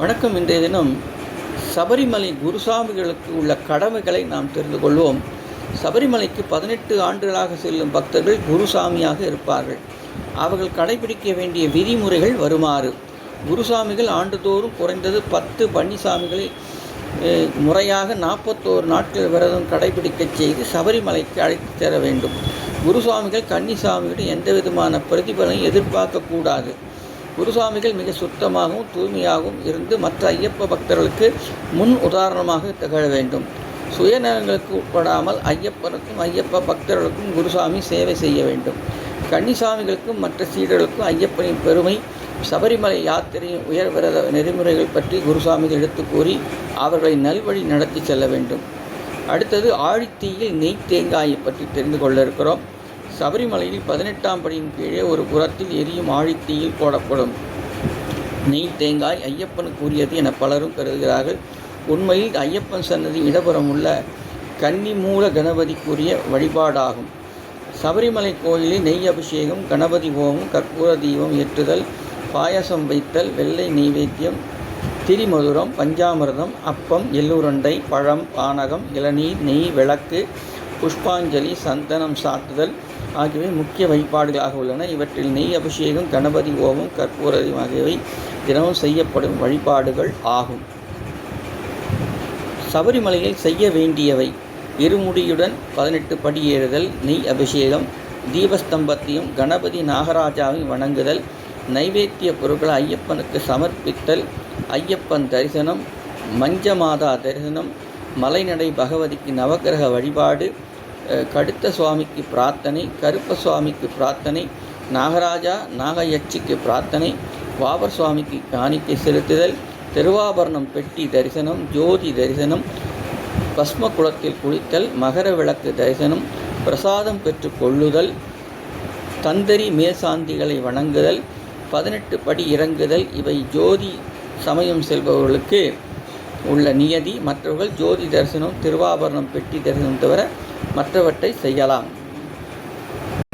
வணக்கம் இன்றைய தினம் சபரிமலை குருசாமிகளுக்கு உள்ள கடமைகளை நாம் தெரிந்து கொள்வோம். சபரிமலைக்கு பதினெட்டு ஆண்டுகளாக செல்லும் பக்தர்கள் குருசாமியாக இருப்பார்கள். அவர்கள் கடைபிடிக்க வேண்டிய விதிமுறைகள் வருமாறு. குருசாமிகள் ஆண்டுதோறும் குறைந்தது பத்து பன்னிசாமிகளை முறையாக நாற்பத்தோரு நாட்கள் விரதம் கடைபிடிக்கச் செய்து சபரிமலைக்கு அழைத்து தர வேண்டும். குருசாமிகள் கன்னிசாமியிடம் எந்த விதமான பிரதிபலனையும் எதிர்பார்க்கக்கூடாது குருசாமிகள் மிக சுத்தமாகவும் தூய்மையாகவும் இருந்து மற்ற ஐயப்ப பக்தர்களுக்கு முன் உதாரணமாக திகழ வேண்டும். சுயநலங்களுக்கு உட்படாமல் ஐயப்பனுக்கும் ஐயப்ப பக்தர்களுக்கும் குருசாமி சேவை செய்ய வேண்டும். கன்னிசாமிகளுக்கும் மற்ற சீடர்களுக்கும் ஐயப்பனின் பெருமை சபரிமலை யாத்திரையின் உயர் விரத நெறிமுறைகள் பற்றி குருசாமிகள் எடுத்து கூறி அவர்களை நல்வழி நடத்தி செல்ல வேண்டும். அடுத்தது ஆழித்தீயில் நெய் தேங்காயை பற்றி தெரிந்து கொள்ள இருக்கிறோம். சபரிமலையில் பதினெட்டாம் படியின் கீழே ஒரு புறத்தில் எரியும் ஆழித்தீயில் போடப்படும். நெய் தேங்காய் ஐயப்பனுக்கு உரியது என பலரும் கருதுகிறார்கள். உண்மையில் ஐயப்பன் சன்னதி இடப்புறம் உள்ள கன்னிமூல கணபதிக்குரிய வழிபாடாகும். சபரிமலை கோயிலில் நெய் அபிஷேகம் கணபதி ஹோமம் கற்பூர தீபம் ஏற்றுதல் பாயசம் வைத்தல் வெள்ளை நெய்வேத்தியம் திரிமதுரம் பஞ்சாமிரதம் அப்பம் எள்ளுருண்டை பழம் பானகம் இளநீர் நெய் விளக்கு புஷ்பாஞ்சலி சந்தனம் சாத்துதல் ஆகியவை முக்கிய வழிபாடுகளாக உள்ளன. இவற்றில் நெய் அபிஷேகம் கணபதி ஓமம் கற்பூரதம் ஆகியவை தினமும் செய்யப்படும் வழிபாடுகள் ஆகும். சபரிமலையில் செய்ய வேண்டியவை இருமுடியுடன் பதினெட்டு படி ஏறுதல் நெய் அபிஷேகம் தீபஸ்தம்பத்தையும் கணபதி நாகராஜாவையும் வணங்குதல் நைவேத்திய பொருட்களை ஐயப்பனுக்கு சமர்ப்பித்தல் ஐயப்பன் தரிசனம் மஞ்சமாதா தரிசனம் மலைநடை பகவதிக்கு நவக்கிரக வழிபாடு கடுத்த சுவாமிக்கு பிரார்த்தனை கருப்ப சுவாமிக்கு பிரார்த்தனை நாகராஜா நாகயட்சிக்கு பிரார்த்தனை வாபர் சுவாமிக்கு காணிக்கை செலுத்துதல் திருவாபரணம் பெட்டி தரிசனம் ஜோதி தரிசனம் பஸ்ம குளத்தில் குளித்தல் மகர விளக்கு தரிசனம் பிரசாதம் பெற்று கொள்ளுதல் தந்தரி மேசாந்திகளை வணங்குதல் பதினெட்டு படி இறங்குதல் இவை ஜோதி சமயம் செல்பவர்களுக்கு உள்ள நியதி. மற்றவர்கள் ஜோதி தரிசனம் திருவாபரணம் பெட்டி தரிசனம் தவிர மற்றவற்றை செய்யலாம்.